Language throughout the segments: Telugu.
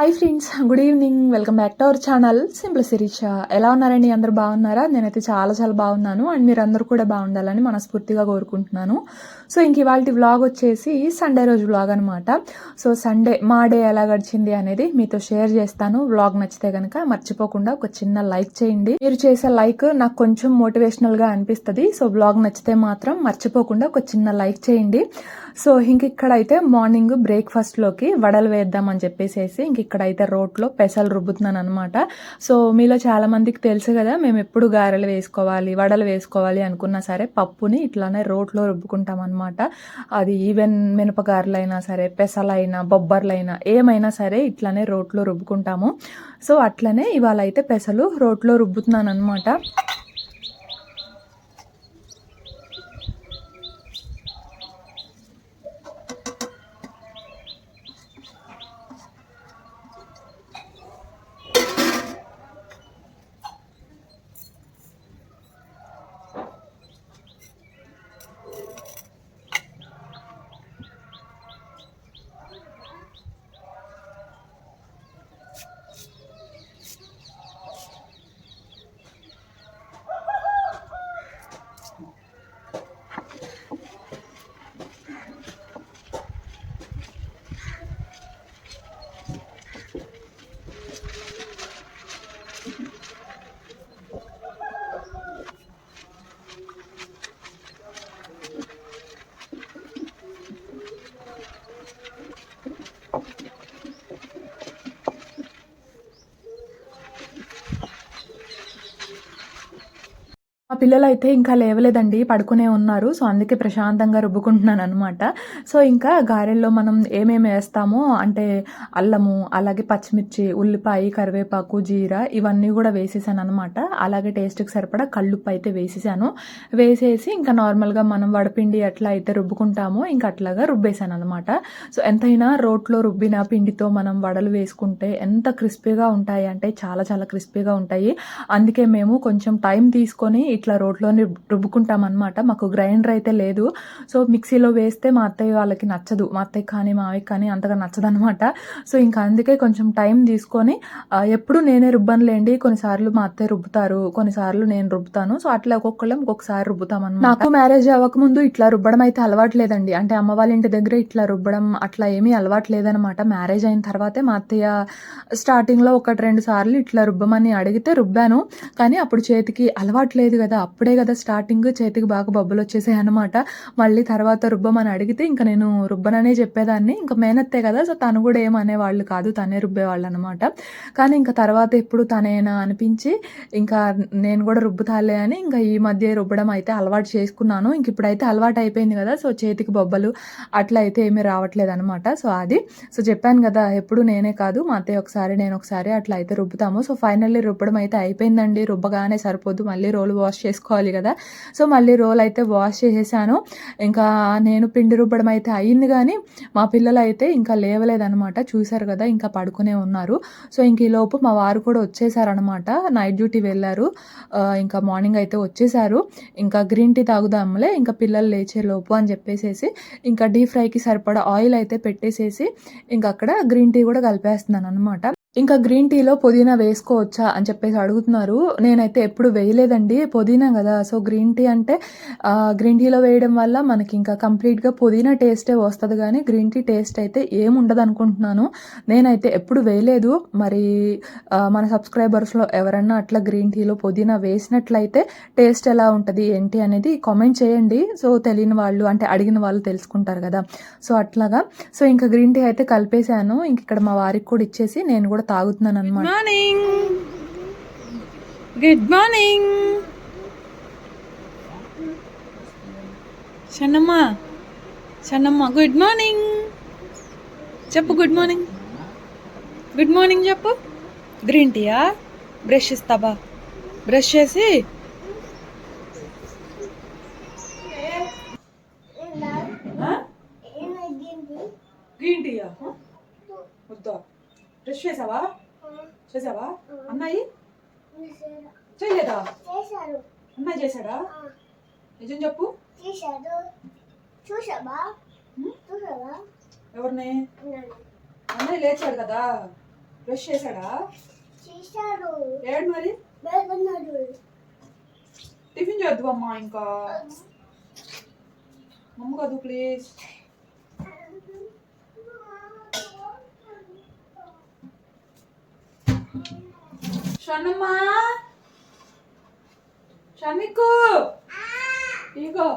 Hi friends good evening welcome back to our channel simple Sirisha ఎలా ఉన్నారండి? అందరు బాగున్నారా? నేనైతే చాలా చాలా బాగున్నాను. అండ్ మీరు అందరూ కూడా బాగుండాలని మనస్ఫూర్తిగా కోరుకుంటున్నాను. సో ఇంక ఇవాళ వ్లాగ్ వచ్చేసి సండే రోజు వ్లాగ్ అనమాట సో సండే మా డే ఎలా గడిచింది అనేది మీతో షేర్ చేస్తాను. వ్లాగ్ నచ్చితే కనుక మర్చిపోకుండా ఒక చిన్న లైక్ చేయండి. మీరు చేసే లైక్ నాకు కొంచెం మోటివేషనల్గా అనిపిస్తుంది. సో వ్లాగ్ నచ్చితే మాత్రం మర్చిపోకుండా ఒక చిన్న లైక్ చేయండి. సో ఇంక ఇక్కడైతే మార్నింగ్ బ్రేక్ఫాస్ట్లోకి వడలు వేద్దామని చెప్పేసేసి ఇంక ఇక్కడైతే రోట్లో పెసలు రుబ్బుతున్నాను అనమాట సో మీలో చాలా మందికి తెలుసు కదా మేము ఎప్పుడు గారెలు వేసుకోవాలి వడలు వేసుకోవాలి అనుకున్నా సరే పప్పుని ఇట్లానే రోట్లో రుబ్బుకుంటాం అనమాట అది ఈవెన్ మినపగారెలైనా సరే పెసలైనా బొబ్బర్లైనా ఏమైనా సరే ఇట్లానే రోట్లో రుబ్బుకుంటాము. సో అట్లనే ఇవాళ అయితే పెసలు రోట్లో రుబ్బుతున్నాను అనమాట పిల్లలు అయితే ఇంకా లేవలేదండి పడుకునే ఉన్నారు. సో అందుకే ప్రశాంతంగా రుబ్బుకుంటున్నాను అనమాట సో ఇంకా గారెల్లో మనం ఏమేమి వేస్తామో అంటే అల్లము అలాగే పచ్చిమిర్చి ఉల్లిపాయ కరివేపాకు జీరా ఇవన్నీ కూడా వేసేసాను అనమాట అలాగే టేస్ట్కి సరిపడా కళ్ళుప్పు అయితే వేసేసాను. వేసేసి ఇంకా నార్మల్గా మనం వడపిండి ఎట్లా అయితే రుబ్బుకుంటామో ఇంకా అట్లాగా రుబ్బేసాను అనమాట సో ఎంతైనా రోట్లో రుబ్బిన పిండితో మనం వడలు వేసుకుంటే ఎంత క్రిస్పీగా ఉంటాయి అంటే చాలా చాలా క్రిస్పీగా ఉంటాయి. అందుకే మేము కొంచెం టైం తీసుకొని ఇట్లా రోట్లోని రుబ్బుకుంటాం అనమాట మాకు గ్రైండర్ అయితే లేదు. సో మిక్సీలో వేస్తే మా అత్తయ్య వాళ్ళకి నచ్చదు. మా అత్తయ్య కానీ మావయ్య కానీ అంతగా నచ్చదనమాట సో ఇంకా అందుకే కొంచెం టైం తీసుకొని ఎప్పుడు నేనే రుబ్బనులేండి. కొన్నిసార్లు మా అత్తయ్య రుబ్బుతారు. కొన్నిసార్లు నేను రుబ్బుతాను. సో అట్లా ఒక్కొక్కళ్ళం ఒక్కొక్కసారి రుబ్బుతాం నాకు మ్యారేజ్ అవ్వకముందు ఇట్లా రుబ్బడం అయితే అలవాటు లేదండి అంటే అమ్మ వాళ్ళ ఇంటి దగ్గర ఇట్లా రుబ్బడం అట్లా ఏమీ అలవాటు లేదనమాట మ్యారేజ్ అయిన తర్వాతే మా అత్తయ్య స్టార్టింగ్లో ఒకటి రెండు సార్లు ఇట్లా రుబ్బమని అడిగితే రుబ్బాను. కానీ అప్పుడు చేతికి అలవాటు లేదు కదా. అప్పుడే కదా స్టార్టింగ్ చేతికి బాగా బొబ్బలు వచ్చేసాయి అనమాట మళ్ళీ తర్వాత రుబ్బమని అడిగితే ఇంకా నేను రుబ్బననే చెప్పేదాన్ని. ఇంకా మేనత్తే కదా సో తను కూడా ఏమనేవాళ్ళు కాదు తనే రుబ్బేవాళ్ళు అనమాట కానీ ఇంకా తర్వాత ఎప్పుడు తనేనా అనిపించి ఇంకా నేను కూడా రుబ్బుతాలే అని ఇంకా ఈ మధ్య రుబ్బడం అయితే అలవాటు చేసుకున్నాను. ఇంక ఇప్పుడైతే అలవాటు అయిపోయింది కదా సో చేతికి బొబ్బలు అట్లా అయితే ఏమీ రావట్లేదు అనమాట సో అది. సో చెప్పాను కదా ఎప్పుడు నేనే కాదు మా అత్తయ్య ఒకసారి నేను ఒకసారి అట్లా అయితే రుబ్బుతాము. సో ఫైనల్లీ రుబ్బడం అయితే అయిపోయిందండి. రుబ్బగానే సరిపోదు మళ్ళీ రోల్ వాష్ చేసుకోవాలి కదా. సో మళ్ళీ రోల్ అయితే వాష్ చేసేసాను. ఇంకా నేను పిండి రుబ్బడం అయితే అయ్యింది కానీ మా పిల్లలు అయితే ఇంకా లేవలేదనమాట చూశారు కదా ఇంకా పడుకునే ఉన్నారు. సో ఇంక ఈ లోపు మా వారు కూడా వచ్చేసారనమాట నైట్ డ్యూటీ వెళ్ళారు. ఇంకా మార్నింగ్ అయితే వచ్చేసారు. ఇంకా గ్రీన్ టీ తాగుదాంలే ఇంకా పిల్లలు లేచే లోపు అని చెప్పేసేసి ఇంకా డీప్ ఫ్రైకి సరిపడా ఆయిల్ అయితే పెట్టేసేసి ఇంకా అక్కడ గ్రీన్ టీ కూడా కలిపేస్తున్నాను అనమాట ఇంకా గ్రీన్ టీలో పుదీనా వేసుకోవచ్చా అని చెప్పేసి అడుగుతున్నారు. నేనైతే ఎప్పుడు వేయలేదండి పుదీనా కదా. సో గ్రీన్ టీ అంటే గ్రీన్ టీలో వేయడం వల్ల మనకి ఇంకా కంప్లీట్గా పుదీనా టేస్టే వస్తుంది కానీ గ్రీన్ టీ టేస్ట్ అయితే ఏముండదు అనుకుంటున్నాను. నేనైతే ఎప్పుడు వేయలేదు. మరి మన సబ్స్క్రైబర్స్లో ఎవరన్నా అట్లా గ్రీన్ టీలో పుదీనా వేసినట్లయితే టేస్ట్ ఎలా ఉంటుంది ఏంటి అనేది కామెంట్ చేయండి. సో తెలియని వాళ్ళు అంటే అడిగిన వాళ్ళు తెలుసుకుంటారు కదా. సో అట్లాగా. సో ఇంకా గ్రీన్ టీ అయితే కలిపేశాను. ఇంక ఇక్కడ మా వారికి కూడా ఇచ్చేసి నేను కూడా తాగుతున్నాను అనమాట morning good morning Shannamma Shannamma good morning చెప్పు గుడ్ మార్నింగ్ గుడ్ మార్నింగ్ చెప్పు. గ్రీన్ టీయా బ్రష్ ఇస్తావా? బ్రష్ చేసి? గ్రీన్ టీయా వద్దా. బ్రష్ చేసావా? చేసావా? అన్నాయి చేయలేదా? అన్నయ్య చేశాడా? నిజం చెప్పు. చూసావా ఎవరిని. అన్నయ్య లేచాడు కదా. బ్రష్ చేశాడా? ఏడు మరి? టిఫిన్ చేద్దు అమ్మా. ఇంకా మమ్మ కాదు ప్లీజ్ షన్నమ్మా షన్నిక్కు ఇగో.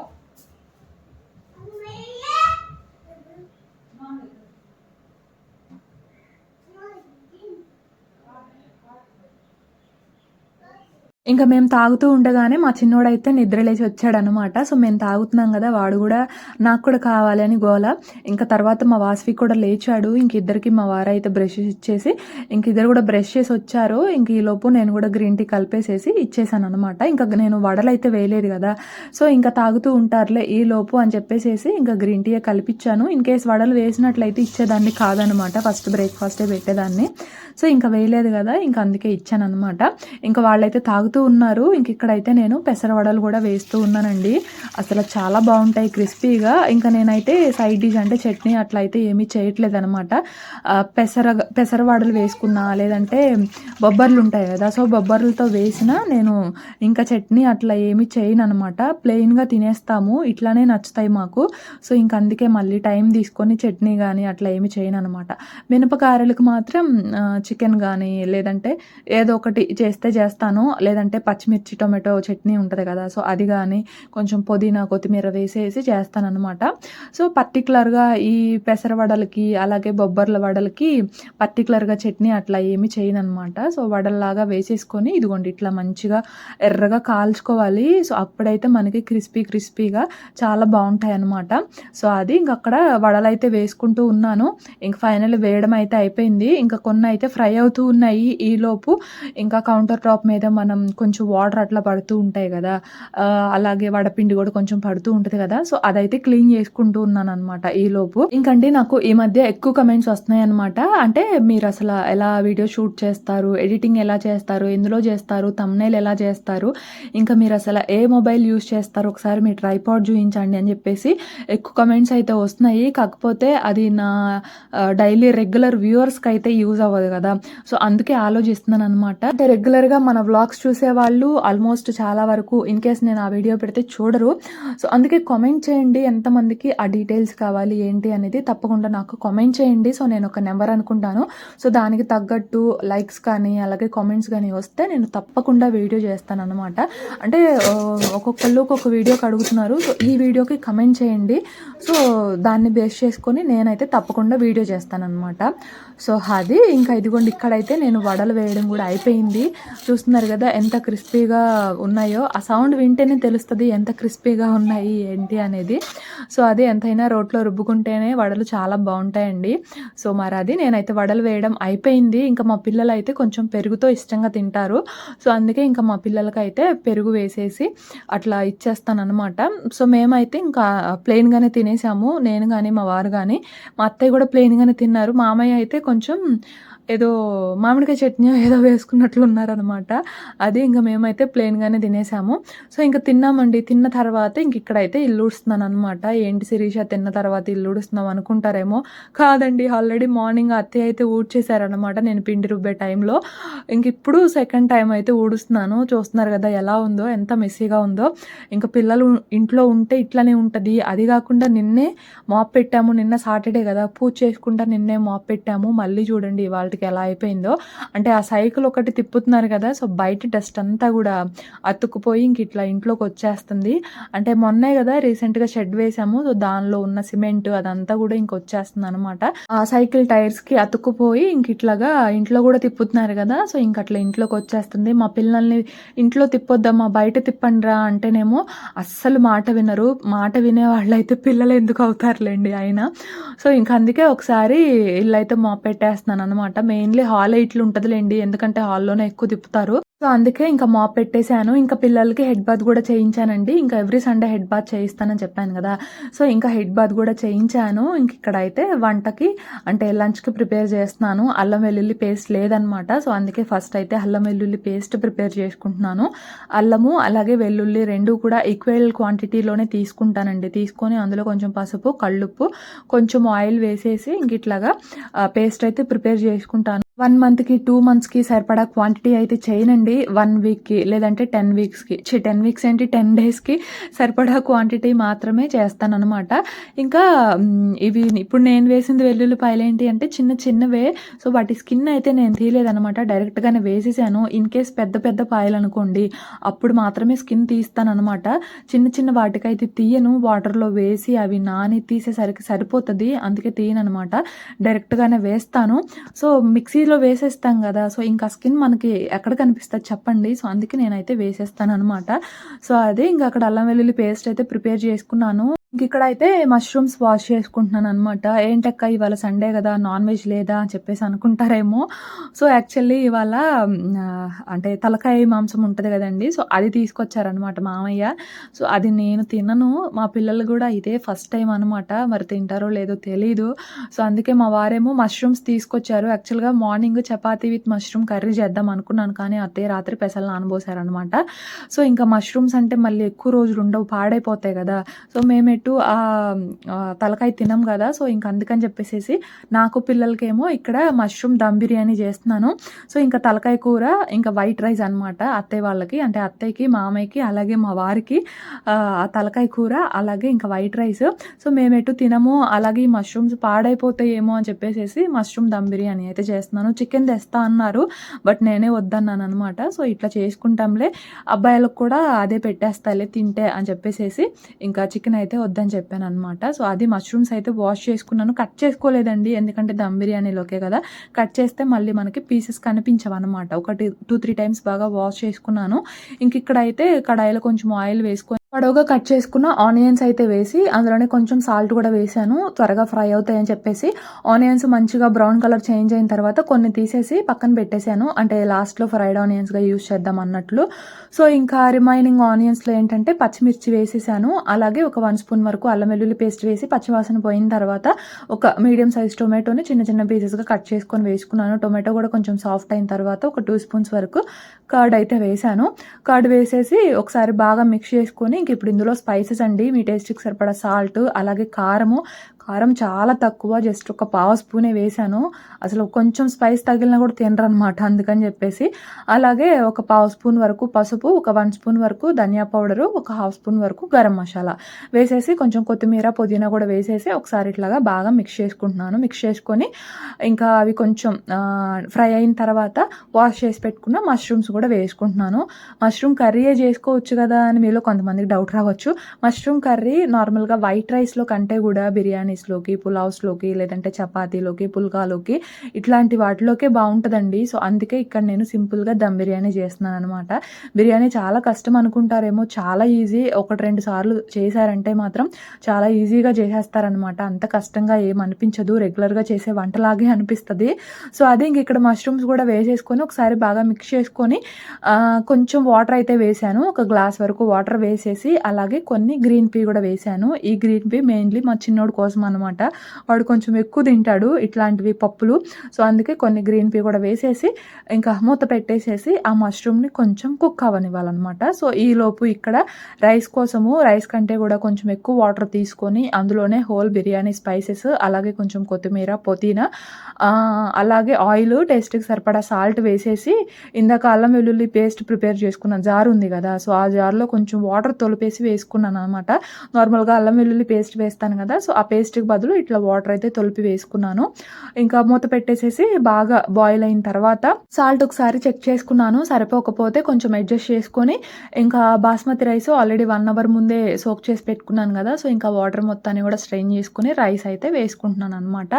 ఇంకా మేము తాగుతూ ఉండగానే మా చిన్నోడైతే నిద్రలేచి వచ్చాడనమాట సో మేము తాగుతున్నాం కదా వాడు కూడా నాకు కూడా కావాలి అని గోల. ఇంకా తర్వాత మా వాసవి కూడా లేచాడు. ఇంక ఇద్దరికి మా వారైతే బ్రష్ ఇచ్చేసి ఇంక ఇద్దరు కూడా బ్రష్ చేసి వచ్చారు. ఇంక ఈ లోపు నేను కూడా గ్రీన్ టీ కలిపేసేసి ఇచ్చేసాను అనమాట ఇంకా నేను వడలు అయితే వేయలేదు కదా. సో ఇంకా తాగుతూ ఉంటారులే ఈ లోపు అని చెప్పేసేసి ఇంకా గ్రీన్ టీ కల్పించాను ఇన్ కేస్ వడలు వేసినట్లయితే ఇచ్చేదాన్ని కాదనమాట ఫస్ట్ బ్రేక్ఫాస్టే పెట్టేదాన్ని. సో ఇంకా వేయలేదు కదా ఇంకా అందుకే ఇచ్చాను అనమాట ఇంకా వాళ్ళైతే తాగుతూ ఉన్నారు. ఇంక ఇక్కడైతే నేను పెసరవడలు కూడా వేస్తూ ఉన్నానండి. అసలు చాలా బాగుంటాయి క్రిస్పీగా. ఇంకా నేనైతే సైడ్ డిష్ అంటే చట్నీ అట్లా అయితే ఏమీ చేయట్లేదు అనమాట పెసర పెసరవడలు వేసుకున్నా లేదంటే బొబ్బర్లు ఉంటాయి కదా సో బొబ్బర్లతో వేసిన నేను ఇంకా చట్నీ అట్లా ఏమీ చేయను అనమాట ప్లెయిన్గా తినేస్తాము ఇట్లానే నచ్చుతాయి మాకు. సో ఇంక అందుకే మళ్ళీ టైం తీసుకొని చట్నీ కానీ అట్లా ఏమి చేయను అనమాట మినపకాయలకు మాత్రం చికెన్ కానీ లేదంటే ఏదో ఒకటి చేస్తే చేస్తాను లేదంటే పచ్చిమిర్చి టొమాటో చట్నీ ఉంటుంది కదా. సో అది కానీ కొంచెం పుదీనా కొత్తిమీర వేసేసి చేస్తాను అనమాట సో పర్టికులర్గా ఈ పెసర వడలకి అలాగే బొబ్బర్ల వడలకి పర్టికులర్గా చట్నీ అట్లా ఏమి చేయను అనమాట సో వడల్లాగా వేసేసుకొని ఇదిగోండి ఇట్లా మంచిగా ఎర్రగా కాల్చుకోవాలి. సో అప్పుడైతే మనకి క్రిస్పీ క్రిస్పీగా చాలా బాగుంటాయి అనమాట సో అది ఇంక అక్కడ వడలు అయితే వేసుకుంటూ ఉన్నాను. ఇంక ఫైనల్ వేయడం అయితే అయిపోయింది. ఇంకా కొన్ని అయితే ఫ్రై అవుతూ ఉన్నాయి ఈ లోపు. ఇంకా కౌంటర్ టాప్ మీద మనం కొంచెం వాటర్ అట్లా పడుతూ ఉంటాయి కదా అలాగే వడపిండి కూడా కొంచెం పడుతూ ఉంటుంది కదా. సో అదైతే క్లీన్ చేసుకుంటూ ఉన్నాను అనమాట ఈ లోపు. ఇంకండి నాకు ఈ మధ్య ఎక్కువ కమెంట్స్ వస్తున్నాయి అనమాట అంటే మీరు అసలు ఎలా వీడియో షూట్ చేస్తారు ఎడిటింగ్ ఎలా చేస్తారు ఎందులో చేస్తారు తమ్నైల్ ఎలా చేస్తారు ఇంకా మీరు అసలు ఏ మొబైల్ యూస్ చేస్తారు ఒకసారి మీ ట్రైపాడ్ చూపించండి అని చెప్పేసి ఎక్కువ కమెంట్స్ అయితే వస్తున్నాయి. కాకపోతే అది నా డైలీ రెగ్యులర్ వ్యూవర్స్కి అయితే యూజ్ అవ్వదు కదా. సో అందుకే ఆలోచిస్తున్నాను అనమాట అంటే రెగ్యులర్గా మన వ్లాగ్స్ చూసి చూసేవాళ్ళు ఆల్మోస్ట్ చాలా వరకు ఇన్ కేస్ నేను ఆ వీడియో పెడితే చూడరు. సో అందుకే కామెంట్ చేయండి ఎంతమందికి ఆ డీటెయిల్స్ కావాలి ఏంటి అనేది తప్పకుండా నాకు కామెంట్ చేయండి. సో నేను ఒక నెంబర్ అనుకుంటాను. సో దానికి తగ్గట్టు లైక్స్ కానీ అలాగే కామెంట్స్ కానీ వస్తే నేను తప్పకుండా వీడియో చేస్తాను అనమాట అంటే ఒక్కొక్కళ్ళు ఒక్కొక్క వీడియోకి అడుగుతున్నారు. సో ఈ వీడియోకి కమెంట్ చేయండి. సో దాన్ని బేస్ చేసుకొని నేనైతే తప్పకుండా వీడియో చేస్తాను అనమాట సో అది ఇంకా ఇదిగోండి ఇక్కడైతే నేను వడలు వేయడం కూడా అయిపోయింది. చూస్తున్నారు కదా ఎంత ఎంత క్రిస్పీగా ఉన్నాయో ఆ సౌండ్ వింటేనే తెలుస్తుంది ఎంత క్రిస్పీగా ఉన్నాయి ఏంటి అనేది. సో అది ఎంతైనా రోట్లో రుబ్బుకుంటేనే వడలు చాలా బాగుంటాయండి. సో మరి అది నేనైతే వడలు వేయడం అయిపోయింది. ఇంకా మా పిల్లలు అయితే కొంచెం పెరుగుతో ఇష్టంగా తింటారు. సో అందుకే ఇంకా మా పిల్లలకైతే పెరుగు వేసేసి అట్లా ఇచ్చేస్తాను అనమాట సో మేమైతే ఇంకా ప్లెయిన్గానే తినేసాము. నేను కానీ మా వారు కానీ మా అత్తయ్య కూడా ప్లెయిన్గానే తిన్నారు. మామయ్య అయితే కొంచెం ఏదో మామిడికాయ చట్నీ ఏదో వేసుకున్నట్లు ఉన్నారనమాట అది ఇంకా మేమైతే ప్లెయిన్గానే తినేసాము. సో ఇంకా తిన్నామండి. తిన్న తర్వాత ఇంక ఇక్కడైతే ఇల్లు ఊడుస్తున్నాను అనమాట ఏంటి శిరీష తిన్న తర్వాత ఇల్లు ఊడుస్తున్నాం అనుకుంటారేమో? కాదండి. ఆల్రెడీ మార్నింగ్ అత్తయ్య అయితే ఊడ్చేశారనమాట నేను పిండి రుబ్బే టైంలో. ఇంక ఇప్పుడు సెకండ్ టైం అయితే ఊడుస్తున్నాను. చూస్తున్నారు కదా ఎలా ఉందో ఎంత మెస్సీగా ఉందో. ఇంకా పిల్లలు ఇంట్లో ఉంటే ఇట్లానే ఉంటుంది. అది కాకుండా నిన్నే మాప్ పెట్టాము. నిన్న సాటర్డే కదా. పూజ చేసుకుంటా నిన్నే మాప్ పెట్టాము. మళ్ళీ చూడండి ఇవాళకి ఎలా అయిపోయిందో. అంటే ఆ సైకిల్ ఒకటి తిప్పుతున్నారు కదా సో బయట డస్ట్ అంతా కూడా అతుక్కుపోయి ఇంక ఇట్లా ఇంట్లోకి వచ్చేస్తుంది. అంటే మొన్నే కదా రీసెంట్గా షెడ్ వేసాము సో దానిలో ఉన్న సిమెంట్ అదంతా కూడా ఇంక వచ్చేస్తుంది అనమాట ఆ సైకిల్ టైర్స్కి అతుక్కుపోయి ఇంక ఇట్లాగా ఇంట్లో కూడా తిప్పుతున్నారు కదా సో ఇంక అట్లా ఇంట్లోకి వచ్చేస్తుంది. మా పిల్లల్ని ఇంట్లో తిప్పొద్దమ్మా బయట తిప్పండిరా అంటేనేమో అస్సలు మాట వినరు. మాట వినే వాళ్ళైతే పిల్లలు ఎందుకు అవుతారులేండి అయినా. సో ఇంక అందుకే ఒకసారి ఇల్లు అయితే మా పెట్టేస్తున్నాను అనమాట మెయిన్లీ హాల్ ఇట్లు ఉంటుందిలేండి ఎందుకంటే హాల్లోనే ఎక్కువ తిప్పుతారు సో, అందుకే ఇంకా మాప్ పెట్టేసాను. ఇంకా పిల్లలకి హెడ్ బాత్ కూడా చేయించానండి. ఇంకా ఎవ్రీ సండే హెడ్ బాత్ చేయిస్తానని చెప్పాను కదా సో, ఇంకా హెడ్ బాత్ కూడా చేయించాను. ఇంక అయితే వంటకి అంటే లంచ్‌కి ప్రిపేర్ చేస్తున్నాను. అల్లం వెల్లుల్లి పేస్ట్ లేదనమాట. సో, అందుకే ఫస్ట్ అయితే అల్లం వెల్లుల్లి పేస్ట్ ప్రిపేర్ చేసుకుంటున్నాను. అల్లము అలాగే వెల్లుల్లి రెండు కూడా ఈక్వల్ క్వాంటిటీలోనే తీసుకుంటానండి. తీసుకొని అందులో కొంచెం పసుపు, కల్లుప్పు, కొంచెం ఆయిల్ వేసేసి ఇంక ఇట్లాగా పేస్ట్ అయితే ప్రిపేర్ చేసుకుంటాను. వన్ మంత్‌కి, టూ మంత్స్‌కి సరిపడా క్వాంటిటీ అయితే చేయనండి. వన్ వీక్‌కి లేదంటే 10 వీక్స్‌కి ఛీ! 10 వీక్స్ ఏంటి 10 డేస్‌కి సరిపడా క్వాంటిటీ మాత్రమే చేస్తాను అనమాట ఇంకా ఇవి ఇప్పుడు నేను వేసింది వెల్లుల్లిపాయలేంటి అంటే చిన్న చిన్నవే. సో, వాటి స్కిన్ అయితే నేను తీయలేదనమాట. డైరెక్ట్‌గానే వేసేసాను. ఇన్ కేస్ పెద్ద పెద్ద పాయలనుకోండి అప్పుడు మాత్రమే స్కిన్ తీస్తాననమాట. చిన్న చిన్న వాటికైతే తీయను. వాటర్‌లో వేసి అవి నాని తీసేసరికి సరిపోతుంది అందుకే తీయను అనమాట డైరెక్ట్‌గానే వేస్తాను. సో, మిక్సీలో వేసేస్తాం కదా సో, ఇంకా స్కిన్ మనకి ఎక్కడ కనిపిస్తది చెప్పండి. సో, అందుకే నేనైతే వేసేస్తాను అనమాట సో, అదే ఇంకా అక్కడ అల్లం వెల్లుల్లి పేస్ట్ అయితే ప్రిపేర్ చేసుకున్నాను. ఇంకిక్కడైతే మష్రూమ్స్ వాష్ చేసుకుంటున్నాను అనమాట ఏంటక్కా ఇవాళ సండే కదా నాన్ వెజ్ లేదా అని చెప్పేసి అనుకుంటారేమో. సో, యాక్చువల్లీ ఇవాళ అంటే తలకాయ మాంసం ఉంటుంది కదండి సో, అది తీసుకొచ్చారనమాట మామయ్య. సో, అది నేను తినను. మా పిల్లలు కూడా ఇదే ఫస్ట్ టైం అనమాట. మరి తింటారో లేదో తెలీదు. సో, అందుకే మా వారేమో మష్రూమ్స్ తీసుకొచ్చారు. యాక్చువల్‌గా morning chapati with mushroom curry చేద్దాం అనుకున్నాను. కానీ అదే రాత్రి పెసలు నానబోసారనమాట. సో, ఇంకా మష్రూమ్స్ అంటే మళ్ళీ ఎక్కువ రోజులు ఉండవు. పాడైపోతాయి కదా సో, మేము ఆహ్, ఆ తలకాయ తినం కదా సో, ఇంక అందుకని చెప్పేసేసి నాకు పిల్లలకేమో ఇక్కడ మష్రూమ్ దమ్ బిర్యానీ చేస్తున్నాను. సో, ఇంకా తలకాయ కూర ఇంకా వైట్ రైస్ అనమాట అత్తయ్య వాళ్ళకి. అంటే అత్తయ్యకి, మామయ్యకి అలాగే మా వారికి ఆ తలకాయ కూర అలాగే ఇంకా వైట్ రైస్. సో, మేము ఎటు తినము. అలాగే ఈ మష్రూమ్స్ పాడైపోతాయేమో అని చెప్పేసేసి మష్రూమ్ దమ్ బిర్యానీ అయితే చేస్తున్నాను. చికెన్ తెస్తా అన్నారు. బట్ నేనే వద్దన్నాననమాట. సో, ఇట్లా చేసుకుంటాంలే అబ్బాయిలకు కూడా అదే పెట్టేస్తాలే తింటే అని చెప్పేసేసి ఇంకా చికెన్ అయితే వద్దు వద్దని చెప్పాననమాట. సో, అది మష్రూమ్స్ అయితే వాష్ చేసుకున్నాను. కట్ చేసుకోలేదండి. ఎందుకంటే దమ్ బిర్యానీలోకే కదా కట్ చేస్తే మళ్ళీ మనకి పీసెస్ కనిపించవనమాట. ఒకటి 2, 3 టైమ్స్ బాగా వాష్ చేసుకున్నాను. ఇంకిక్కడైతే కడాయిలో కొంచెం ఆయిల్ వేసుకొని పొడవుగా కట్ చేసుకున్న ఆనియన్స్ అయితే వేసి అందులోనే కొంచెం సాల్ట్ కూడా వేసాను. త్వరగా ఫ్రై అవుతాయని చెప్పేసి. ఆనియన్స్ మంచిగా బ్రౌన్ కలర్ చేంజ్ అయిన తర్వాత కొన్ని తీసేసి పక్కన పెట్టేసాను. అంటే లాస్ట్‌లో ఫ్రైడ్ ఆనియన్స్‌గా యూజ్ చేద్దాం అన్నట్లు. సో, ఇంకా రిమైనింగ్ ఆనియన్స్‌లో ఏంటంటే పచ్చిమిర్చి వేసేసాను. అలాగే ఒక వన్ స్పూన్ వరకు అల్లం వెల్లుల్లి పేస్ట్ వేసి పచ్చివాసన పోయిన తర్వాత ఒక మీడియం సైజ్ టొమాటోని చిన్న చిన్న పీసెస్‌గా కట్ చేసుకొని వేసుకున్నాను. టొమాటో కూడా కొంచెం సాఫ్ట్ అయిన తర్వాత ఒక టూ స్పూన్స్ వరకు కర్డ్ అయితే వేసాను. కర్డ్ వేసేసి ఒకసారి బాగా మిక్స్ చేసుకొని ఇంక ఇప్పుడు ఇందులో స్పైసెస్ అండి. మీ టేస్ట్‌కి సరిపడా సాల్ట్ అలాగే కారము. కారం చాలా తక్కువ జస్ట్ ఒక పావు స్పూనే వేసాను. అసలు కొంచెం స్పైస్ తగిలినా కూడా తినరనమాట. అందుకని చెప్పేసి. అలాగే ఒక పావు స్పూన్ వరకు పసుపు, ఒక వన్ స్పూన్ వరకు ధనియా పౌడరు, ఒక హాఫ్ స్పూన్ వరకు గరం మసాలా వేసేసి కొంచెం కొత్తిమీర, పుదీనా కూడా వేసేసి ఒకసారి ఇట్లాగా బాగా మిక్స్ చేసుకుంటున్నాను. మిక్స్ చేసుకొని ఇంకా అవి కొంచెం ఫ్రై అయిన తర్వాత వాష్ చేసి పెట్టుకున్న మష్రూమ్స్ కూడా వేసుకుంటున్నాను. మష్రూమ్ కర్రీ చేసుకోవచ్చు కదా అని మీలో కొంతమందికి డౌట్ రావచ్చు. మష్రూమ్ కర్రీ నార్మల్‌గా వైట్ రైస్‌లో కంటే కూడా బిర్యానీ బిర్యానీస్‌లోకి, పులావ్స్‌లోకి లేదంటే చపాతీలోకి, పుల్కాలోకి ఇట్లాంటి వాటిలోకే బాగుంటుందండి సో, అందుకే ఇక్కడ నేను సింపుల్‌గా దమ్ బిర్యానీ చేస్తున్నాను అనమాట బిర్యానీ చాలా కష్టం అనుకుంటారేమో చాలా ఈజీ. 1, 2 సార్లు చేశారంటే మాత్రం చాలా ఈజీగా చేసేస్తారనమాట. అంత కష్టంగా ఏమనిపించదు అనిపించదు. రెగ్యులర్‌గా చేసే వంటలాగే అనిపిస్తుంది సో, అదే ఇంక ఇక్కడ మష్రూమ్స్ కూడా వేసేసుకొని ఒకసారి బాగా మిక్స్ చేసుకొని కొంచెం వాటర్ అయితే వేసాను. ఒక గ్లాస్ వరకు వాటర్ వేసేసి అలాగే కొన్ని గ్రీన్ పీ కూడా వేసాను. ఈ గ్రీన్ పీ మెయిన్‌లీ మా చిన్నోడి కోసం అనమాట. వాడు కొంచెం ఎక్కువ తింటాడు ఇట్లాంటివి పప్పులు. సో, అందుకే కొన్ని గ్రీన్ పీ కూడా వేసేసి ఇంకా మూత పెట్టేసేసి ఆ మష్రూమ్‌ని కొంచెం కుక్ అవ్వనివ్వాలనమాట. సో, ఈలోపు ఇక్కడ రైస్ కోసము రైస్ కంటే కూడా కొంచెం ఎక్కువ వాటర్ తీసుకొని అందులోనే హోల్ బిర్యానీ స్పైసెస్ అలాగే కొంచెం కొత్తిమీర, పుదీనా అలాగే ఆయిల్ టేస్ట్‌కి సరిపడా సాల్ట్ వేసేసి ఇందాక అల్లం వెల్లుల్లి పేస్ట్ ప్రిపేర్ చేసుకున్న జార్ ఉంది కదా సో, ఆ జార్‌లో కొంచెం వాటర్ తొలిపేసి వేసుకున్నాను అనమాట నార్మల్‌గా అల్లం వెల్లుల్లి పేస్ట్ వేస్తాను కదా సో, ఆ పేస్ట్ పేస్ట్‌కి బదులు ఇట్లా వాటర్ అయితే తొలిపి వేసుకున్నాను. ఇంకా మూత పెట్టేసేసి బాగా బాయిల్ అయిన తర్వాత సాల్ట్ ఒకసారి చెక్ చేసుకున్నాను. సరిపోకపోతే కొంచెం అడ్జస్ట్ చేసుకొని ఇంకా basmati rice already one hour ముందే సోక్ చేసి పెట్టుకున్నాను కదా సో, ఇంకా వాటర్ మొత్తాన్ని కూడా స్ట్రెయిన్ చేసుకొని రైస్ అయితే వేసుకుంటున్నాను అనమాట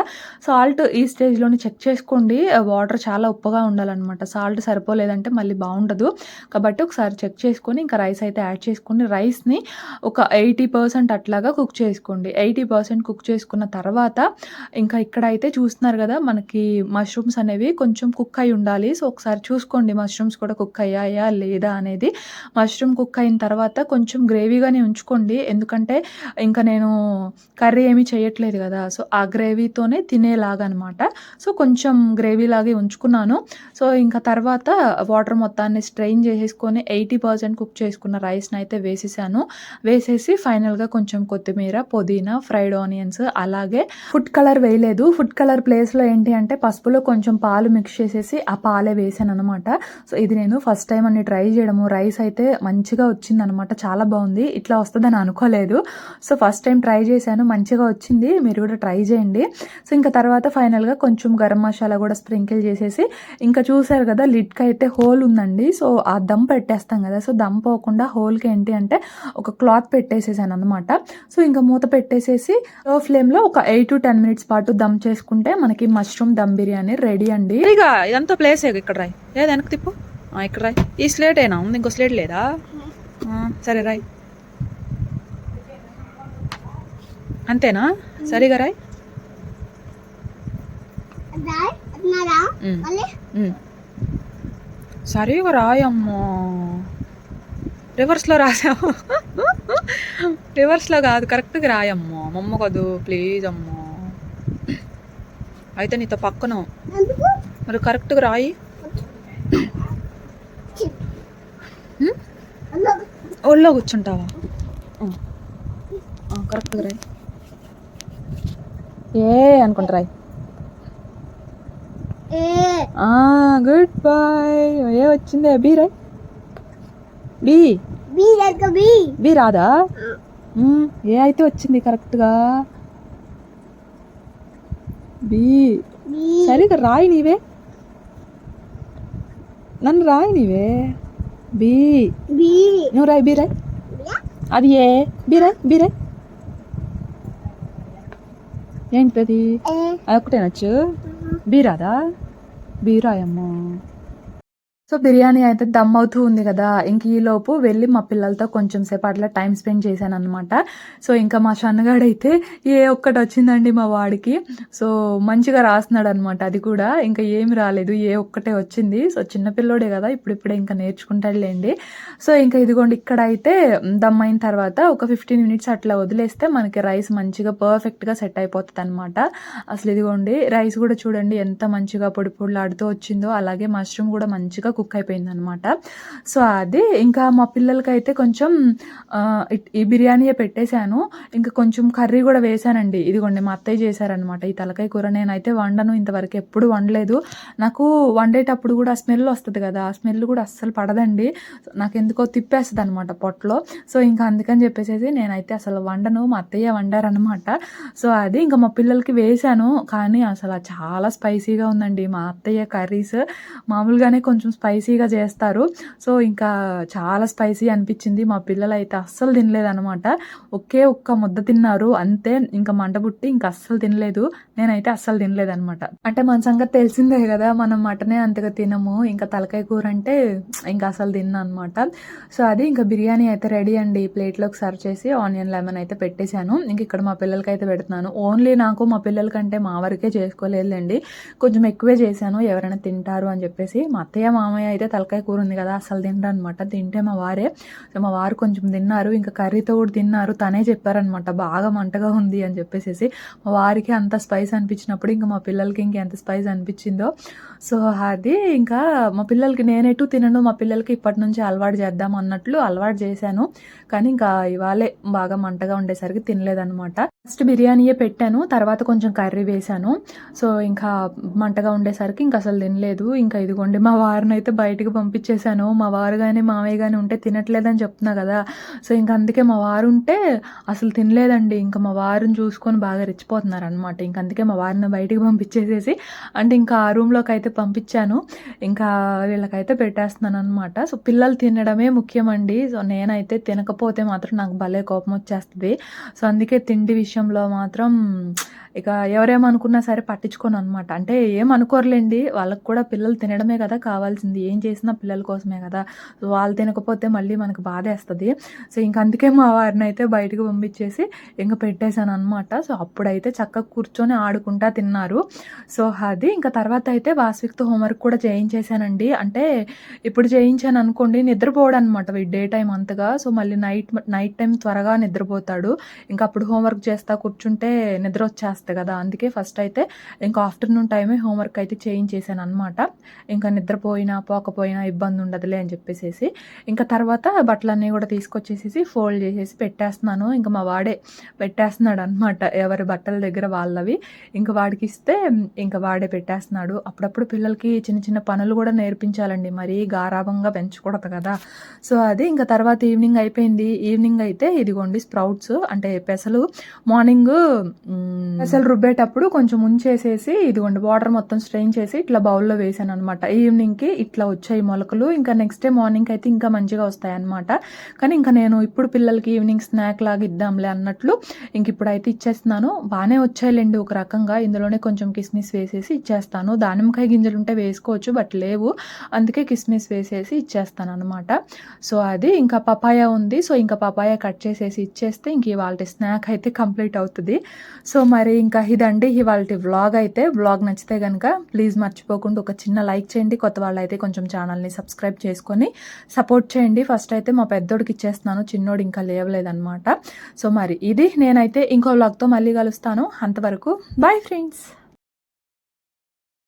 సాల్ట్ ఈ స్టేజ్‌లోనే చెక్ చేసుకోండి. వాటర్ చాలా ఉప్పగా ఉండాలన్నమాట సాల్ట్ సరిపోలేదంటే మళ్ళీ బాగుండదు కాబట్టి ఒకసారి చెక్ చేసుకొని ఇంకా రైస్ అయితే యాడ్ చేసుకొని రైస్‌ని ఒక 80% అట్లాగా కుక్ చేసుకోండి. 80% కుక్ చేసుకున్న తర్వాత ఇంకా ఇక్కడైతే చూస్తున్నారు కదా మనకి మష్రూమ్స్ అనేవి కొంచెం కుక్ అయి ఉండాలి. సో ఒకసారి చూసుకోండి మష్రూమ్స్ కూడా కుక్ అయ్యాయా లేదా అనేది. మష్రూమ్ కుక్ అయిన తర్వాత కొంచెం గ్రేవీగానే ఉంచుకోండి. ఎందుకంటే ఇంకా నేను కర్రీ ఏమీ చేయట్లేదు కదా సో ఆ గ్రేవీతోనే తినేలాగా అనమాట సో కొంచెం గ్రేవీ లాగే ఉంచుకున్నాను. సో ఇంకా తర్వాత వాటర్ మొత్తాన్ని స్ట్రెయిన్ చేసేసుకొని ఎయిటీ పర్సెంట్ కుక్ చేసుకున్న రైస్ని అయితే వేసేసాను. వేసేసి ఫైనల్గా కొంచెం కొత్తిమీర పుదీనా ఫ్రైడ్ ఆనియన్స్ అలాగే ఫుడ్ కలర్ వేయలేదు. ఫుడ్ కలర్ ప్లేస్లో ఏంటి అంటే పసుపులో కొంచెం పాలు మిక్స్ చేసేసి ఆ పాలే వేసాను అనమాట సో ఇది నేను ఫస్ట్ టైం అన్ని ట్రై చేయడము. రైస్ అయితే మంచిగా వచ్చిందనమాట చాలా బాగుంది. ఇట్లా వస్తుందని అనుకోలేదు. సో ఫస్ట్ టైం ట్రై చేశాను. మంచిగా వచ్చింది. మీరు కూడా ట్రై చేయండి. సో ఇంకా తర్వాత ఫైనల్గా కొంచెం గరం మసాలా కూడా స్ప్రింకిల్ చేసేసి ఇంకా చూసారు కదా లిడ్కి అయితే హోల్ ఉందండి. సో ఆ దమ్ పెట్టేస్తాం కదా. సో దమ్ పోకుండా హోల్కి ఏంటి అంటే ఒక క్లాత్ పెట్టేసేసాను అనమాట సో ఇంకా మూత పెట్టేసేసి ఫ్లేమ్లో ఒక ఎయిట్ టు టెన్ మినిట్స్ పాటు దమ్ చేసుకుంటే మనకి మష్రూమ్ దమ్ బిర్యానీ రెడీ అండి. ఇక ఇదంతా ప్లేస్ ఇక్కడ రాయ్. లేదా వెనక్కి తిప్పు. ఆ, ఇక్కడ రాయ్. ఈ స్లేట్ ఏనా? ఉంది ఇంకో స్లేట్ లేదా? సరే రాయ్. అంతేనా? సరిగా రాయ్. సరిగా రాయమ్మో రివర్స్లో రాసాము రివర్స్లో కాదు కరెక్ట్గా రాయమ్మో. మమ్మ కాదు ప్లీజ్ అమ్మో. అయితే నీతో పక్కన మరి కరెక్ట్గా రాయి. ఒళ్ళో కూర్చుంటావా? కరెక్ట్గా రాయి. ఏ అనుకుంటారాయి గుడ్ బాయ్ ఏ వచ్చింది? బి రాయ్. బి. బి రాదా? ఏ అయితే వచ్చింది కరెక్ట్గా? బి. బి. సరిగా రాయి నీవే. నన్ను రాయి నీవే. బి. బి. నువ్వు రాయి బి రాయ్. అది ఏ? బి రాయ్ బి రాయ్. ఏంటది? అది ఒకటేనొచ్చు బీ రాదా? బీ రాయమ్మా. సో బిర్యానీ అయితే దమ్ అవుతూ ఉంది కదా ఇంక ఈలోపు వెళ్ళి మా పిల్లలతో కొంచెం సేపు అట్లా టైం స్పెండ్ చేశాను అనమాట సో ఇంకా మా షన్నగాడైతే ఏ ఒక్కటి వచ్చిందండి మా వాడికి. సో మంచిగా రాస్తున్నాడు అనమాట అది కూడా. ఇంకా ఏమి రాలేదు ఏ ఒక్కటే వచ్చింది. సో చిన్నపిల్లోడే కదా ఇప్పుడిప్పుడే ఇంకా నేర్చుకుంటాడులేండి సో ఇంకా ఇదిగోండి ఇక్కడ అయితే దమ్ అయిన తర్వాత ఒక ఫిఫ్టీన్ మినిట్స్ అట్లా వదిలేస్తే మనకి రైస్ మంచిగా పర్ఫెక్ట్గా సెట్ అయిపోతుంది అనమాట అసలు ఇదిగోండి రైస్ కూడా చూడండి ఎంత మంచిగా పొడి పొడిలాడుతూ వచ్చిందో అలాగే మష్రూమ్ కూడా మంచిగా కుక్ అయిపోయింది అనమాట సో అది ఇంకా మా పిల్లలకైతే కొంచెం ఈ బిర్యానీయే పెట్టేశాను. ఇంకా కొంచెం కర్రీ కూడా వేశానండి. ఇదిగోండి మా అత్తయ్య చేశారనమాట ఈ తలకాయ కూర. నేనైతే వండను ఇంతవరకు ఎప్పుడు వండలేదు. నాకు వండేటప్పుడు కూడా స్మెల్ వస్తుంది కదా ఆ స్మెల్ కూడా అస్సలు పడదండి. నాకు ఎందుకో తిప్పేస్తుంది అనమాట పొట్టలో సో ఇంకా అందుకని చెప్పేసి నేనైతే అసలు వండను మా అత్తయ్య వండారనమాట. సో అది ఇంకా మా పిల్లలకి వేశాను. కానీ అసలు చాలా స్పైసీగా ఉందండి మా అత్తయ్య కర్రీస్. మామూలుగానే కొంచెం స్పైసీగా చేస్తారు. సో ఇంకా చాలా స్పైసీ అనిపించింది మా పిల్లలు అయితే అస్సలు తినలేదనమాట ఒకే ఒక్క ముద్ద తిన్నారు అంతే. ఇంకా మంట పుట్టి ఇంకా అస్సలు తినలేదు. నేనైతే అస్సలు తినలేదనమాట అంటే మన సంగతి తెలిసిందే కదా మనం మటనే అంతగా తినము. ఇంకా తలకాయ కూర అంటే ఇంకా అసలు తిన్నా అనమాట సో అది ఇంకా బిర్యానీ అయితే రెడీ అండి. ప్లేట్లోకి సర్వ్ చేసి ఆనియన్ లెమన్ అయితే పెట్టేశాను. ఇంక ఇక్కడ మా పిల్లలకి అయితే పెడుతున్నాను. ఓన్లీ నాకు మా పిల్లలకంటే మా వరకే చేసుకోలేదండి కొంచెం ఎక్కువే చేశాను. ఎవరైనా తింటారు అని చెప్పేసి మా అత్తయ్య మామయ్య అయితే తలకాయ కూర ఉంది కదా అసలు తినరు అనమాట తింటే మా వారే సో మా వారు కొంచెం తిన్నారు ఇంకా కర్రీతో కూడా తిన్నారు తనే చెప్పారనమాట బాగా మంటగా ఉంది అని చెప్పేసి మా వారికి అంత స్పైస్ అనిపించినప్పుడు ఇంకా మా పిల్లలకి ఇంకెంత స్పైస్ అనిపించిందో. సో అది ఇంకా మా పిల్లలకి నేనెటు తినను మా పిల్లలకి ఇప్పటి నుంచి అలవాటు చేద్దాం అన్నట్లు అలవాటు చేశాను. కానీ ఇంకా ఇవాళే బాగా మంటగా ఉండేసరికి తినలేదనమాట. ఫస్ట్ బిర్యానీయే పెట్టాను తర్వాత కొంచెం కర్రీ వేశాను. సో ఇంకా మంటగా ఉండేసరికి ఇంకా అసలు తినలేదు. ఇంకా ఇదిగోండి మా వారిని అయితే బయటకు పంపించేశాను. మా వారు కానీ మామయ్య కానీ ఉంటే తినట్లేదని చెప్తున్నా కదా. సో ఇంకా అందుకే మా వారు ఉంటే అసలు తినలేదండి. ఇంకా మా వారిని చూసుకొని బాగా రెచ్చిపోతున్నారు అనమాట ఇంకా అందుకే మా వారిని బయటికి పంపించేసేసి అంటే ఇంకా ఆ రూమ్లోకి అయితే పంపించాను. ఇంకా వీళ్ళకైతే పెట్టేస్తున్నాను అనమాట సో పిల్లలు తినడమే ముఖ్యమండి. సో నేనైతే తినకపోతే మాత్రం నాకు భలే కోపం వచ్చేస్తుంది. సో అందుకే తిండి విషయం విషయంలో మాత్రం ఇక ఎవరేమనుకున్నా సరే పట్టించుకోను అనమాట అంటే ఏమనుకోరులేండి వాళ్ళకి కూడా పిల్లలు తినడమే కదా కావాల్సింది. ఏం చేసినా పిల్లల కోసమే కదా. సో వాళ్ళు తినకపోతే మళ్ళీ మనకు బాధేస్తుంది. సో ఇంక అందుకే మా వారిని అయితే బయటకు పంపించేసి ఇంకా పెట్టేశాను అనమాట సో అప్పుడైతే చక్కగా కూర్చొని ఆడుకుంటా తిన్నారు. సో అది ఇంకా తర్వాత అయితే వాస్విక్తో హోంవర్క్ కూడా చేయించేశానండి. అంటే ఇప్పుడు చేయించాను అనుకోండి నిద్రపోవడం అనమాట డే టైం అంతగా. సో మళ్ళీ నైట్ నైట్ టైం త్వరగా నిద్రపోతాడు. ఇంకా అప్పుడు హోంవర్క్ చేస్తా కూర్చుంటే నిద్ర వచ్చేస్తుంది కదా. అందుకే ఫస్ట్ అయితే ఇంకా ఆఫ్టర్నూన్ టైమే హోంవర్క్ అయితే చేయించేసాను అనమాట ఇంకా నిద్రపోయినా పోకపోయినా ఇబ్బంది ఉండదులే అని చెప్పేసి ఇంకా తర్వాత బట్టలన్నీ కూడా తీసుకొచ్చేసేసి ఫోల్డ్ చేసేసి పెట్టేస్తున్నాను. ఇంకా మా వాడే పెట్టేస్తున్నాడు అనమాట ఎవరి బట్టల దగ్గర వాళ్ళవి. ఇంకా వాడికి ఇస్తే ఇంకా వాడే పెట్టేస్తున్నాడు. అప్పుడప్పుడు పిల్లలకి చిన్న చిన్న పనులు కూడా నేర్పించాలండి. మరీ గారాభంగా పెంచకూడదు కదా. సో అది ఇంకా తర్వాత ఈవినింగ్ అయిపోయింది. ఈవినింగ్ అయితే ఇదిగోండి స్ప్రౌట్స్ అంటే పెసలు మార్నింగ్ అసలు రుబ్బేటప్పుడు కొంచెం ఉంచేసేసి ఇదిగోండి వాటర్ మొత్తం స్ట్రెయిన్ చేసి ఇట్లా బౌల్లో వేసాను అనమాట ఈవినింగ్కి ఇట్లా వచ్చాయి మొలకలు. ఇంకా నెక్స్ట్ డే మార్నింగ్ అయితే ఇంకా మంచిగా వస్తాయి అనమాట కానీ ఇంకా నేను ఇప్పుడు పిల్లలకి ఈవినింగ్ స్నాక్ లాగా ఇద్దాంలే అన్నట్లు ఇంక ఇప్పుడైతే ఇచ్చేస్తున్నాను. బాగానే వచ్చాయిలేండి ఒక రకంగా. ఇందులోనే కొంచెం కిస్మిస్ వేసేసి ఇచ్చేస్తాను. దానిమ్మకాయ గింజలు ఉంటే వేసుకోవచ్చు బట్ లేవు. అందుకే కిస్మిస్ వేసేసి ఇచ్చేస్తాను అనమాట సో అది ఇంకా పపాయ ఉంది. సో ఇంకా పపాయ కట్ చేసేసి ఇచ్చేస్తే ఇంక ఇవాళ స్నాక్ అయితే కంప్లీట్ అవుతుంది. సో మరి ఇంకా ఇదండి ఇవాళ వ్లాగ్ అయితే. వ్లాగ్ నచ్చితే కనుక ప్లీజ్ మర్చిపోకుండా ఒక చిన్న లైక్ చేయండి. కొత్త వాళ్ళు అయితే కొంచెం ఛానల్ని సబ్స్క్రైబ్ చేసుకొని సపోర్ట్ చేయండి. ఫస్ట్ అయితే మా పెద్దోడికి ఇచ్చేస్తున్నాను. చిన్నోడు ఇంకా లేవలేదన్నమాట. సో మరి ఇది నేనైతే ఇంకో వ్లాగ్తో మళ్ళీ కలుస్తాను. అంతవరకు బాయ్ ఫ్రెండ్స్.